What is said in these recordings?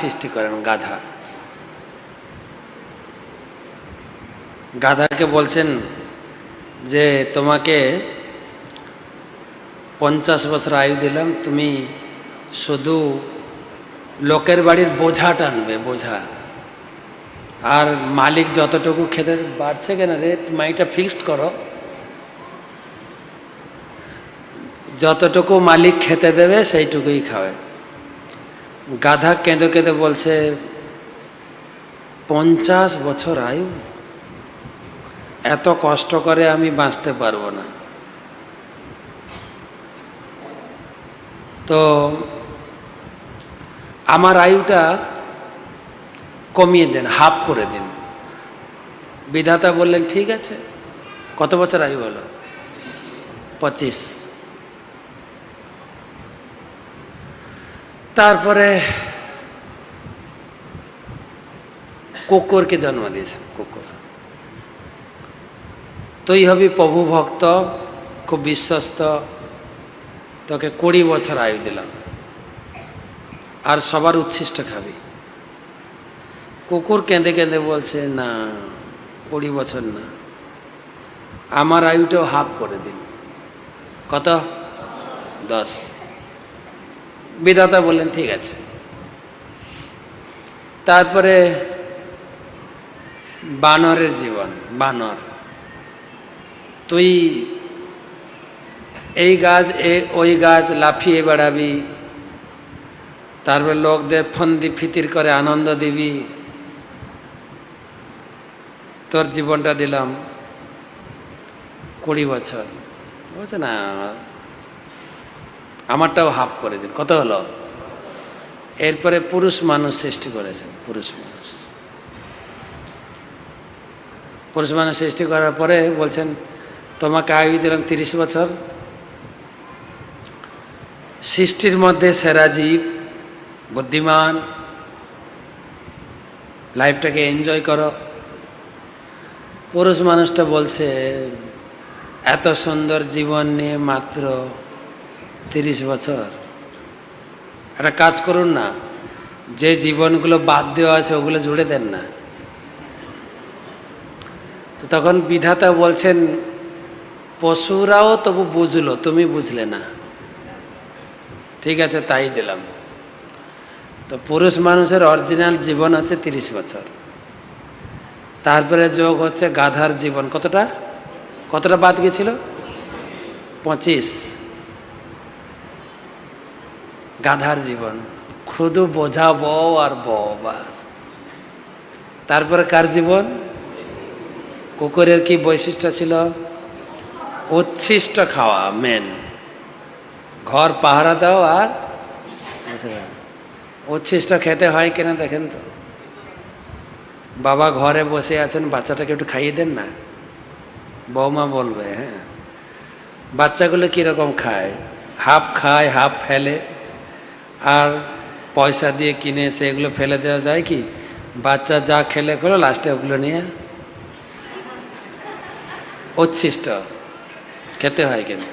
সৃষ্টি করেন গাধা। গাধাকে বলছেন যে, তোমাকে পঞ্চাশ বছর আয়ু দিলাম, তুমি শুধু লোকের বাড়ির বোঝা টানবে বোঝা। আর মালিক যতটুকু খেতে বাড়ছে কেন রেট মাইটা ফিক্সড করো। যতটুকু মালিক খেতে দেবে, সেইটুকুই খাবে। গাধা কেঁদে কেঁদে বলছে, পঞ্চাশ বছর আয়ু? এত কষ্ট করে আমি বাঁচতে পারব না। তো আমার আয়ুটা কমিয়ে দেন, হাফ করে দিন। বিধাতা বললেন, ঠিক আছে, কত বছর আয়ু হলো? পঁচিশ। তারপরে কুকুরকে জন্ম দিয়েছেন, কুকুর। তুই হবি প্রভু ভক্ত, খুব বিশ্বস্ত, তোকে কুড়ি বছর আয়ু দিলাম। আর সবার উচ্ছিষ্ট খাবি। কুকুর কেঁদে কেঁদে বলছে, না, কুড়ি বছর না। আমার আয়ুটাও হাফ করে দিন। কত? দশ। বিধাতা বললেন, ঠিক আছে। তারপরে বানরের জীবন, বানর। তুই এই গাছ, এ, ওই গাছ লাফিয়ে বেড়াবি, তারপরে লোকদের ফন্দি ফিতির করে আনন্দ দিবি। তোর জীবনটা দিলাম কুড়ি বছর। বুঝছে না আমারটাও হাফ করে দিন। কত হলো? এরপরে পুরুষ মানুষ সৃষ্টি করেছেন, পুরুষ মানুষ। পুরুষ মানুষ সৃষ্টি করার পরে বলছেন, তোমাকে আয়ু দিলাম তিরিশ বছর। সৃষ্টির মধ্যে সেরা জীব, বুদ্ধিমান, লাইফটাকে এনজয় করো। পুরুষ মানুষটা বলছে, এত সুন্দর জীবন নিয়ে মাত্র তিরিশ বছর। একটা কাজ করুন না, যে জীবনগুলো বাদ দেওয়া আছে ওগুলো জুড়ে দেন না। তো তখন বিধাতা বলছেন, পশুরাও তবু বুঝলো, তুমি বুঝলে না। ঠিক আছে, তাই দিলাম। তো পুরুষ মানুষের অরিজিনাল জীবন আছে তিরিশ বছর। তারপরে যোগ হচ্ছে গাধার জীবন। কতটা? কতটা বাদ গেছিল? পঁচিশ। গাধার জীবন। শুধু বোঝা বউ আর বউ বাস তারপরে কার জীবন? কুকুরের কি বৈশিষ্ট্য ছিল? উচ্ছিষ্ট খাওয়া মেন ঘর, পাহারা দাও আর উচ্ছিষ্ট খেতে হয় কিনা দেখেন তো। বাবা ঘরে বসে আছেন, বাচ্চাটাকে একটু খাইয়ে দেন না? বৌমা বলবে হ্যাঁ। বাচ্চাগুলো কীরকম খায়? হাফ খায়, হাফ ফেলে। আর পয়সা দিয়ে কিনে এসে এগুলো ফেলে দেওয়া যায় কি? বাচ্চা যা খেলে খেলো লাস্টে ওগুলো নিয়ে উচ্ছিষ্ট। খেতে হয় কিন্তু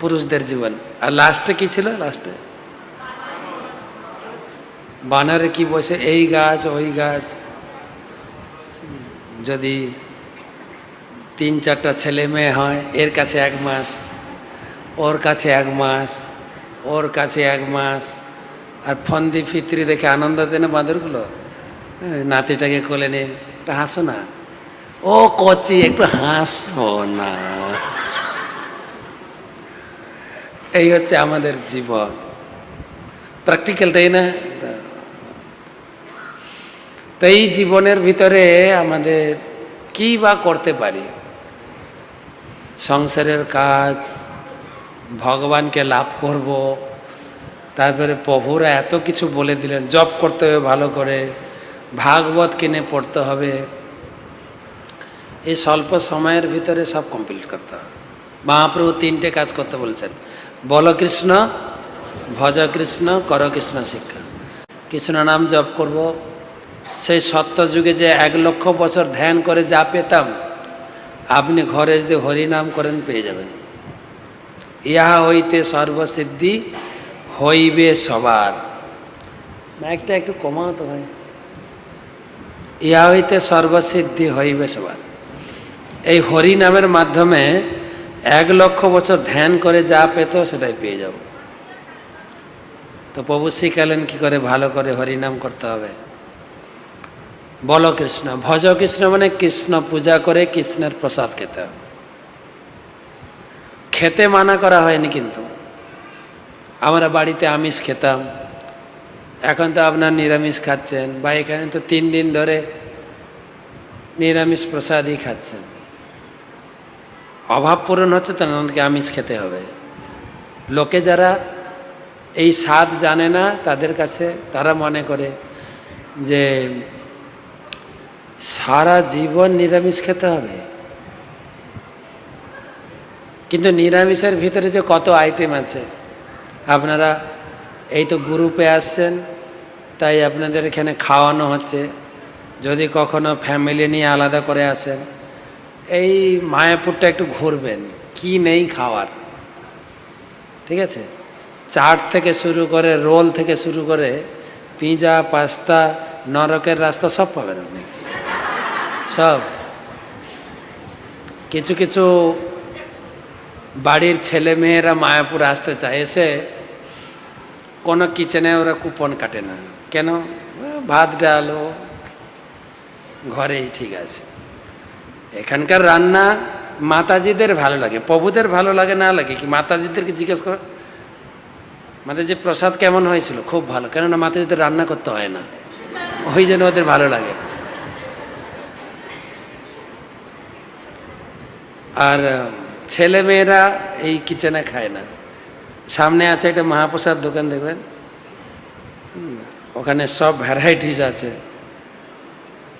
পুরুষদের জীবন। আর লাস্টে কি ছিল? লাস্টে বানারে কি বসে? এই গাছ, ওই গাছ। যদি তিন চারটা ছেলে মেয়ে হয়, এর কাছে এক মাস, ওর কাছে এক মাস। ওর কাছে এক মাস। আর ফন্দি ফিতরি দেখে আনন্দ দেয় না বাঁদরগুলো? নাতিটাকে কোলে নিয়ে, একটু হাসো না। ও কচি, একটু হাসো না। এই হচ্ছে আমাদের জীবন। প্র্যাকটিক্যাল তাই না? তো এই জীবনের ভিতরে আমাদের কি বা করতে পারি? সংসারের কাজ ভগবানকে লাভ করব। তারপরে প্রভুরা এত কিছু বলে দিলেন জব করতে হবে ভালো করে, ভাগবত কিনে পড়তে হবে। এই স্বল্প সময়ের ভিতরে সব কমপ্লিট করতে হবে। মহাপ্রভু তিনটে কাজ করতে বলছেন, বল কৃষ্ণ, ভজ কৃষ্ণ, কর কৃষ্ণ শিক্ষা। কৃষ্ণ নাম জপ করব। সেই সত্য যুগে যে এক লক্ষ বছর ধ্যান করে যা পেতাম, আপনি ঘরে যদি হরিনাম করেন পেয়ে যাবেন। ইহা হইতে সর্বসিদ্ধি হইবে সবার। মাইকটা একটু কমাও তো ভাই। ইয়া হইতে সর্বসিদ্ধি হইবে সবার। এই হরি নামের মাধ্যমে এক লক্ষ বছর ধ্যান করে যা পেত সেটাই পেয়ে যাব। তো প্রভু শিখালেন কি করে? ভালো করে হরিনাম করতে হবে। বলো কৃষ্ণ ভজ কৃষ্ণ মানে কৃষ্ণ পূজা করে কৃষ্ণের প্রসাদ খেতে হবে। খেতে মানা করা হয়নি কিন্তু। আমরা বাড়িতে আমিষ খেতাম। এখন তো আপনার নিরামিষ খাচ্ছেন বা এখানে তো তিন দিন ধরে নিরামিষ প্রসাদই খাচ্ছেন। অভাব পূরণ হচ্ছে তো আমাকে আমিষ খেতে হবে। লোকে যারা এই স্বাদ জানে না, তাদের কাছে তারা মনে করে যে সারা জীবন নিরামিষ খেতে হবে। কিন্তু নিরামিষের ভিতরে যে কত আইটেম আছে, আপনারা এই তো গ্রুপে আসছেন, তাই আপনাদের এখানে খাওয়ানো হচ্ছে। যদি কখনো ফ্যামিলি নিয়ে আলাদা করে আসেন, এই মায়াপুরটা একটু ঘুরবেন, কি নেই খাওয়ার? ঠিক আছে? চাট থেকে শুরু করে, রোল থেকে শুরু করে, পিজা, পাস্তা, নরকের রাস্তা সব পাবেন আপনি। সব। কিছু কিছু বাড়ির ছেলে মেয়েরা মায়াপুর আসতে চায় এসে কোনো কিচেনে ওরা কুপন কাটে না। কেন? ভাত, ডাল, ও ঘরেই ঠিক আছে। এখানকার রান্না মাতাজিদের ভালো লাগে, প্রভুদের ভালো লাগে, না লাগে কি? মাতাজিদেরকে জিজ্ঞেস কর। মানে যে প্রসাদ কেমন হয়েছিল? খুব ভালো। কেননা মাতাজিদের রান্না করতে হয় না। ওই জন্য ওদের ভালো লাগে। আর ছেলে মেয়েরা এই কিচেনে খায় না। সামনে আছে একটা মহাপ্রসাদ দোকান, দেখবেন? ওখানে সব ভ্যারাইটিস আছে।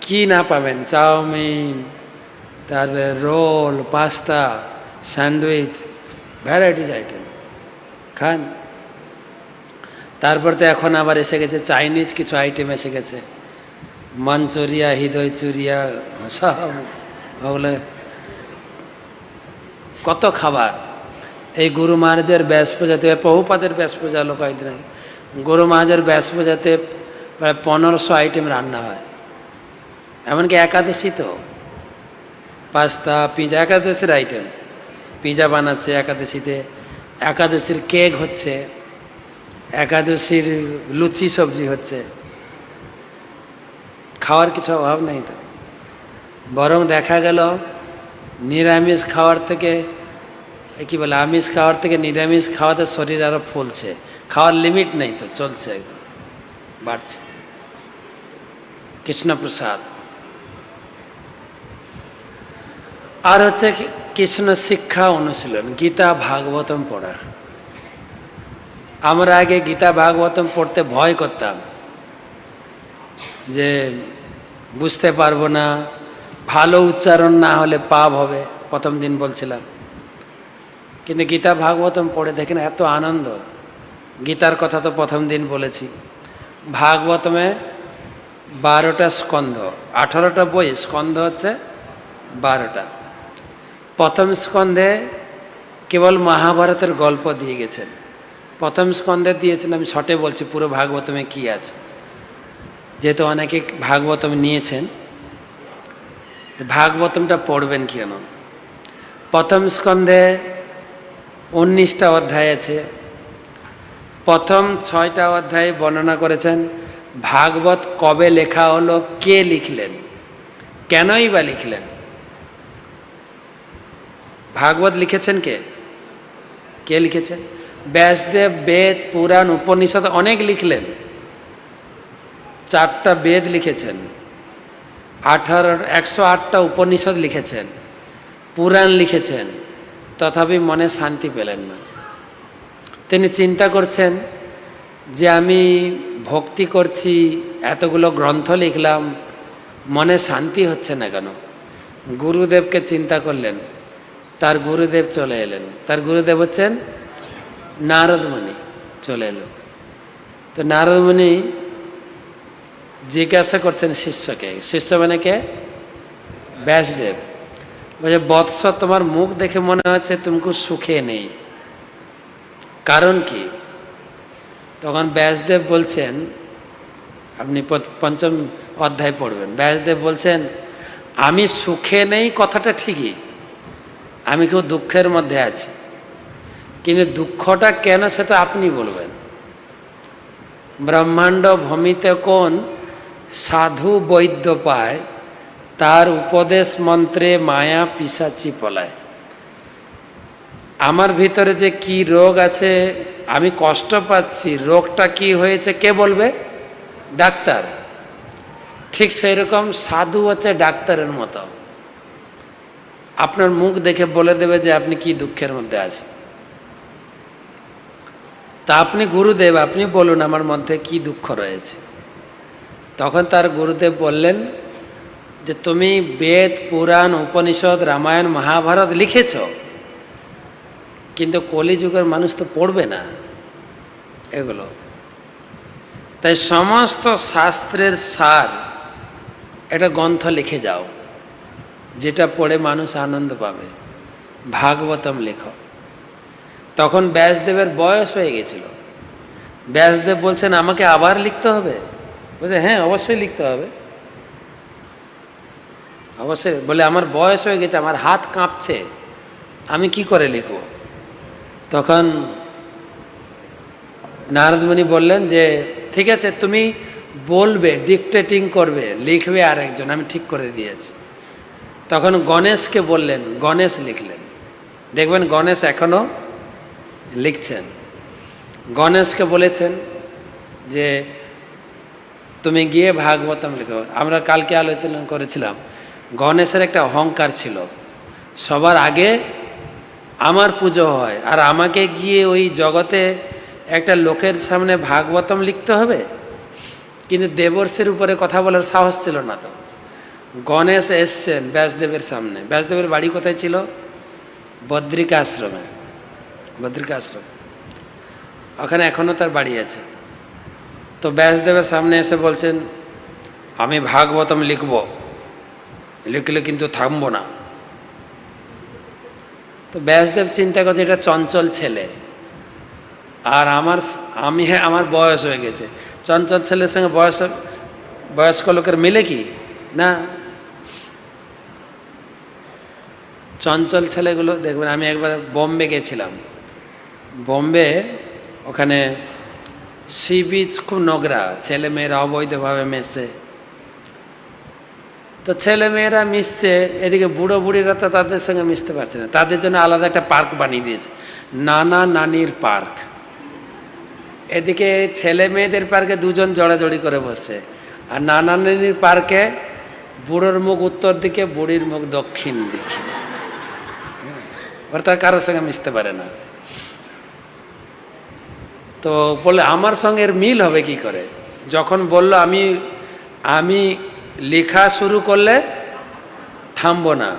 কি না পাবেন? চাউমিন, তারপরে roll, pasta, sandwich varieties item খান। তারপর তো এখন আবার এসে গেছে, চাইনিজ কিছু আইটেম এসে গেছে। মাঞ্চুরিয়া হৃদয় চুরিয়া সব। ওগুলো কত খাবার? এই গুরু মহারাজের ব্যাস পূজাতে বহুপাদের ব্যাস পূজা লোক কয়েকদিন আগে গুরু মহারাজের ব্যাস পূজাতে প্রায় পনেরোশো আইটেম রান্না হয়। এমনকি একাদশী তো। পাস্তা, পিজা, একাদশীর আইটেম। পিজা বানাচ্ছে একাদশীতে। একাদশীর কেক হচ্ছে। একাদশীর লুচি সবজি হচ্ছে। খাওয়ার কিছু অভাব নেই তো। বরং দেখা গেল, নিরামিষ খাওয়ার থেকে কি বলে, আমিষ খাওয়ার থেকে নিরামিষ খাওয়াতে শরীর আরও ফুলছে। খাওয়ার লিমিট নেই তো, চলছে একদম, বাড়ছে। কৃষ্ণপ্রসাদ। আর হচ্ছে কৃষ্ণ শিক্ষা অনুশীলন, গীতা ভাগবতম পড়া। আমরা আগে গীতা ভাগবতম পড়তে ভয় করতাম, যে বুঝতে পারব না, ভালো উচ্চারণ না হলে পাপ হবে, প্রথম দিন বলছিলাম। কিন্তু গীতা ভাগবতম পড়ে দেখেন এত আনন্দ। গীতার কথা তো প্রথম দিন বলেছি। ভাগবতমে বারোটা স্কন্ধ, আঠারোটা বই, স্কন্ধ হচ্ছে বারোটা। প্রথম স্কন্ধে কেবল মহাভারতের গল্প দিয়ে গেছেন। প্রথম স্কন্ধে দিয়েছেন, আমি শটে বলছি পুরো ভাগবতমে কি আছে। যেহেতু অনেকে ভাগবতম নিয়েছেন ভাগবতমটা পড়বেন কেন? প্রথম স্কন্ধে উনিশটা অধ্যায় আছে। প্রথম ছয়টা অধ্যায় বর্ণনা করেছেন, ভাগবত কবে লেখা হলো, কে লিখলেন? কেনই বা লিখলেন? ভাগবত লিখেছেন কে? কে লিখেছেন? ব্যাসদেব, বেদ, পুরাণ, উপনিষদ অনেক লিখলেন। চারটা বেদ লিখেছেন। আঠারো, একশো আটটা উপনিষদ লিখেছেন। পুরাণ লিখেছেন। তথাপি মনে শান্তি পেলেন না। তিনি চিন্তা করছেন যে আমি ভক্তি করছি, এতগুলো গ্রন্থ লিখলাম, মনে শান্তি হচ্ছে না কেন? গুরুদেবকে চিন্তা করলেন, তার গুরুদেব চলে এলেন। তার গুরুদেব হচ্ছেন নারদমণি, চলে এলেন তো নারদমণি জিজ্ঞাসা করছেন শিষ্যকে, শিষ্য মানে কে? ব্যাসদেব। বলছে বৎস, তোমার মুখ দেখে মনে হচ্ছে তুমি খুব সুখে নেই। কারণ কি? তখন ব্যাসদেব বলছেন, আপনি পঞ্চম অধ্যায় পড়বেন। ব্যাসদেব বলছেন, আমি সুখে নেই কথাটা ঠিকই, আমি কেউ দুঃখের মধ্যে আছি। কিন্তু দুঃখটা কেন সেটা আপনি বলবেন? ব্রহ্মাণ্ড ভূমিতে কোন সাধু বৈদ্য পায় তার উপদেশ মন্ত্রে মায়া পিসাচি পলায়। আমার ভিতরে যে কি রোগ আছে, আমি কষ্ট পাচ্ছি, রোগটা কি হয়েছে কে বলবে? ডাক্তার। ঠিক সেই রকম সাধু হচ্ছে ডাক্তারের মতো। আপনার মুখ দেখে বলে দেবে যে আপনি কি দুঃখের মধ্যে আছেন। তা আপনি গুরুদেব, আপনি বলুন আমার মধ্যে কি দুঃখ রয়েছে। তখন তার গুরুদেব বললেন যে তুমি বেদ, পুরাণ, উপনিষদ, রামায়ণ, মহাভারত লিখেছ, কিন্তু কলিযুগের মানুষ তো পড়বে না এগুলো। তাই সমস্ত শাস্ত্রের সার একটা গ্রন্থ লিখে যাও, যেটা পড়ে মানুষ আনন্দ পাবে। ভাগবতম লেখো। তখন ব্যাসদেবের বয়স হয়ে গেছিল। ব্যাসদেব বলছেন, আমাকে আবার লিখতে হবে? বলছে হ্যাঁ অবশ্যই লিখতে হবে। অবশ্যই বলে, আমার বয়স হয়ে গেছে, আমার হাত কাঁপছে, আমি কি করে লিখব? তখন নারদমণি বললেন যে, ঠিক আছে, তুমি বলবে ডিকটেটিং করবে, লিখবে আর একজন আমি ঠিক করে দিয়েছি। তখন গণেশকে বললেন, গণেশ লিখলেন। দেখবেন গণেশ এখনও লিখছেন। গণেশকে বলেছেন যে, তুমি গিয়ে ভাগবতম লিখো। আমরা কালকে আলোচনা করেছিলাম গণেশের একটা অহংকার ছিল। সবার আগে আমার পুজো হয়, আর আমাকে গিয়ে ওই জগতে একটা লোকের সামনে ভাগবতম লিখতে হবে? কিন্তু দেবর্ষের উপরে কথা বলার সাহস ছিল না তো। গণেশ এসছেন ব্যাসদেবের সামনে। ব্যাসদেবের বাড়ি কোথায় ছিল? বদ্রিকা আশ্রমে। বদ্রিকা আশ্রম। ওখানে এখনও তার বাড়ি আছে। তো ব্যাসদেবের সামনে এসে বলছেন, আমি ভাগবতম লিখব। লিখলে কিন্তু থামবো না। তো ব্যাসদেব চিন্তা করছে, এটা চঞ্চল ছেলে। আর আমার আমি আমার বয়স হয়ে গেছে। চঞ্চল ছেলের সঙ্গে বয়স, বয়স্ক লোকের মিলে কি? না। চঞ্চল ছেলেগুলো, দেখবেন আমি একবার বোম্বে গেছিলাম। বোম্বে, ওখানে সি বিচ খুব নোংরা, ছেলে মেয়েরা অবৈধভাবে মিশছে তো ছেলে মেয়েরা মিশছে, এদিকে বুড়ো বুড়িরা তো তাদের সঙ্গে মিশতে পারছে না। তাদের জন্য আলাদা একটা পার্ক বানিয়ে দিয়েছে। নানা নানির পার্ক। এদিকে ছেলে মেয়েদের পার্কে দুজন জড়াজড়ি করে বসছে। আর নানা নানির পার্কে বুড়োর মুখ উত্তর দিকে, বুড়ির মুখ দক্ষিণ দিকে। অর্থাৎ কারোর সঙ্গে মিশতে পারে না। তো বলে আমার সঙ্গে এর মিল হবে কি করে? যখন বলল, আমি আমি লেখা শুরু করলে থামবো না।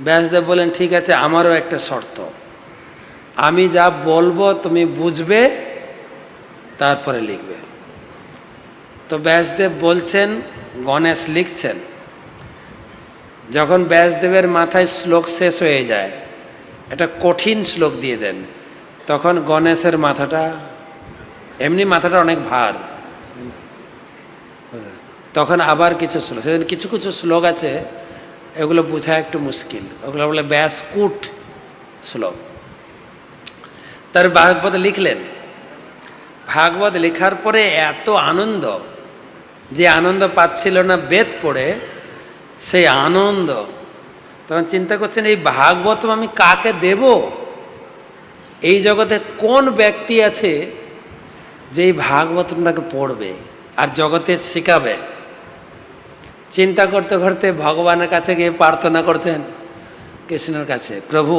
ব্যাসদেব বলেন ঠিক আছে, আমারও একটা শর্ত। আমি যা বলব তুমি বুঝবে, তারপরে লিখবে। তো ব্যাসদেব বলছেন, গণেশ লিখছেন, যখন ব্যাসদেবের মাথায় শ্লোক শেষ হয়ে যায়, একটা কঠিন শ্লোক দিয়ে দেন, তখন গণেশের মাথাটা, এমনি মাথাটা অনেক ভার। তখন আবার কিছু শ্লোক সেদিন কিছু কিছু শ্লোক আছে, এগুলো বোঝা একটু মুশকিল। ওগুলো বলে ব্যাসকুট শ্লোক। তার ভাগবত লিখলেন। ভাগবত লেখার পরে এত আনন্দ যে আনন্দ পাচ্ছিল না, বেদ পড়ে সেই আনন্দ। তখন চিন্তা করছেন, এই ভাগবত আমি কাকে দেব? এই জগতে কোন ব্যক্তি আছে যে এই ভাগবতটাকে পড়বে আর জগতে শেখাবে? চিন্তা করতে করতে ভগবানের কাছে গিয়ে প্রার্থনা করছেন, কৃষ্ণের কাছে, প্রভু,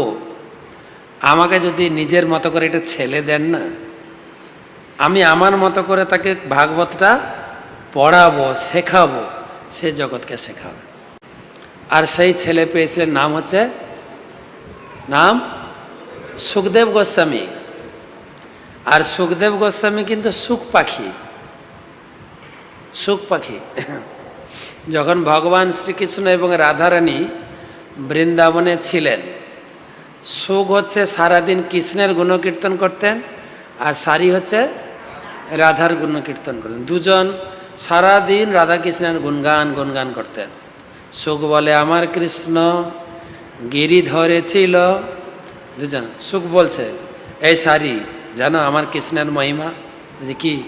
আমাকে যদি নিজের মতো করে এটা ছেলে দেন না, আমি আমার মতো করে তাকে ভাগবতটা পড়াবো, শেখাবো, সে জগৎকে শেখাবে। আর সেই ছেলে পেয়েছিলেন নাম হচ্ছে, নাম সুখদেব গোস্বামী। আর সুখদেব গোস্বামী কিন্তু সুখ পাখি সুখ পাখি। যখন ভগবান শ্রীকৃষ্ণ এবং রাধারানী বৃন্দাবনে ছিলেন, সুখ হচ্ছে সারাদিন কৃষ্ণের গুণকীর্তন করতেন আর সারি হচ্ছে রাধার গুণকীর্তন করতেন। দুজন সারাদিন রাধাকৃষ্ণের গুনগান গুনগান করতেন। সুখ বলে, আমার কৃষ্ণ গিরি ধরেছিল। দুজন সুখ বলছে, এই সারি, জানো আমার কৃষ্ণের মহিমা? কি?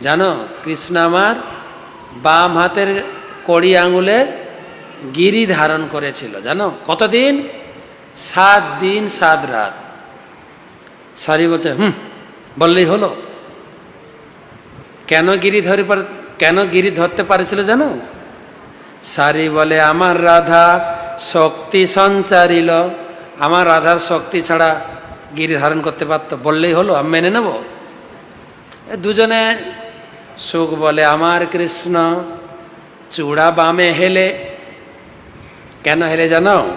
জানো, কৃষ্ণ আমার বাম হাতের কড়ি আঙুলে গিরি ধারণ করেছিল, জানো? কতদিন? সাত দিন, সাত রাত। সারি বলছে, হুম, বললেই হলো। কেন গিরি ধরে কেন গিরি ধরতে পারেছিল জানো? সারি বলে, আমার রাধা শক্তি সঞ্চারিল। আমার রাধার শক্তি ছাড়া গিরি ধারণ করতে পারতো, বললেই হলো, আমি মেনে নেব? দুজনে সুখ বলে, আমার কৃষ্ণ, চূড়া বামে হেলে। কেন হেলে জানো?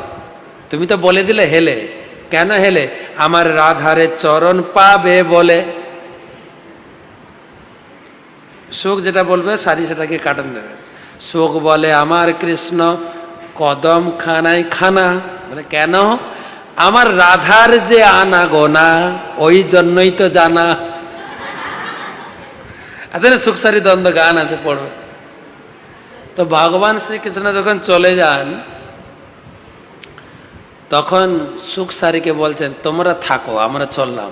তুমি তো বলে দিলে হেলে। কেন হেলে? আমার রাধারে চরণ পাবে বলে। সুখ যেটা বলবে, সারি সেটাকে কাটান দেবে। সুখ বলে, আমার কৃষ্ণ কদম খানায় খানা। বলে, কেন? আমার রাধার যে আনা গোনা ওই জন্যই তো জানা। এখানে সুখ সারি দ্বন্দ্ব গান আছে পড়বে তো ভগবান শ্রীকৃষ্ণ যখন চলে যান তখন সুখ সারিকে বলছেন তোমরা থাকো আমরা চললাম